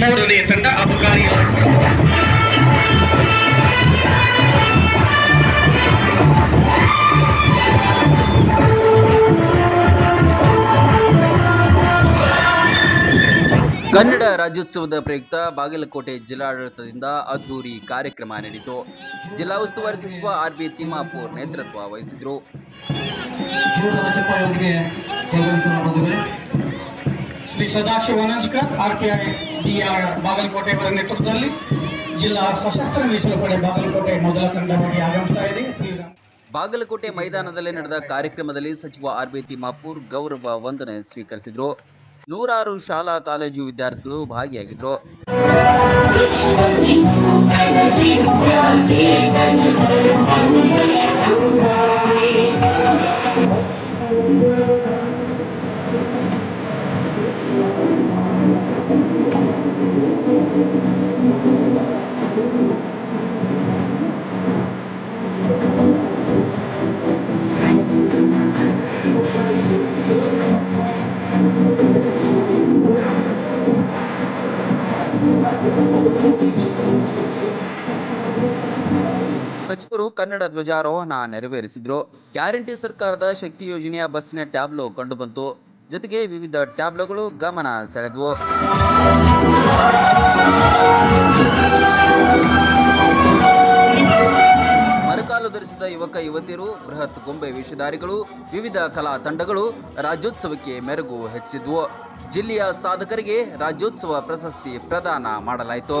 ಮೂರನೇ ತಂಡ ಅಬಕಾರಿ ಕನ್ನಡ ರಾಜ್ಯೋತ್ಸವದ ಪ್ರಯುಕ್ತ ಬಾಗಲಕೋಟೆ ಜಿಲ್ಲಾಡಳಿತದಿಂದ ಅದ್ದೂರಿ ಕಾರ್ಯಕ್ರಮ ನಡೆಯಿತು. ಜಿಲ್ಲಾ ಉಸ್ತುವಾರಿ ಸಚಿವ ಆರ್ ಬಿ ತಿಮ್ಮಾಪುರ್ ನೇತೃತ್ವ ವಹಿಸಿದ್ರು. ಶ್ರೀ ಸದಾಶಿವ ವನಂಜ್ಕರ್ ಆರ್ ಡಿಆರ್ ಬಾಗಲಕೋಟೆ ಅವರ ನೇತೃತ್ವದಲ್ಲಿ ಜಿಲ್ಲಾ ಸಶಸ್ತ್ರ ಮೀಸಲು ಪಡೆ ಬಾಗಲಕೋಟೆ ಮೊದಲ ತಂಡವಾಗಿ ಆಗಮಿಸ್ತಾ ಇದೆ. ಬಾಗಲಕೋಟೆ ಮೈದಾನದಲ್ಲಿ ನಡೆದ ಕಾರ್ಯಕ್ರಮದಲ್ಲಿ ಸಚಿವ ಆರ್ ಬಿ ತಿಮ್ಮಾಪುರ್ ಗೌರವ ವಂದನೆ ಸ್ವೀಕರಿಸಿದ್ರು. ನೂರಾರು ಶಾಲಾ ಕಾಲೇಜು ವಿದ್ಯಾರ್ಥಿಗಳು ಭಾಗಿಯಾಗಿದ್ರು. ಸಚಿವರು ಕನ್ನಡ ಧ್ವಜಾರೋಹಣ ನೆರವೇರಿಸಿದ್ರು. ಗ್ಯಾರಂಟಿ ಸರ್ಕಾರದ ಶಕ್ತಿ ಯೋಜನೆಯ ಬಸ್ನ ಟ್ಯಾಬ್ಲೋ ಕಂಡುಬಂತು. ಜೊತೆಗೆ ವಿವಿಧ ಟ್ಯಾಬ್ಲೋಗಳು ಗಮನ ಸೆಳೆದವು. ಮರಕಾಲು ಧರಿಸಿದ ಯುವಕ ಯುವತಿಯರು ಬೃಹತ್ ಗೊಂಬೆ ವೇಷಧಾರಿಗಳು, ವಿವಿಧ ಕಲಾ ತಂಡಗಳು ರಾಜ್ಯೋತ್ಸವಕ್ಕೆ ಮೆರುಗು ಹೆಚ್ಚಿದ್ವು ಜಿಲ್ಲೆಯ ಸಾಧಕರಿಗೆ ರಾಜ್ಯೋತ್ಸವ ಪ್ರಶಸ್ತಿ ಪ್ರದಾನ ಮಾಡಲಾಯಿತು.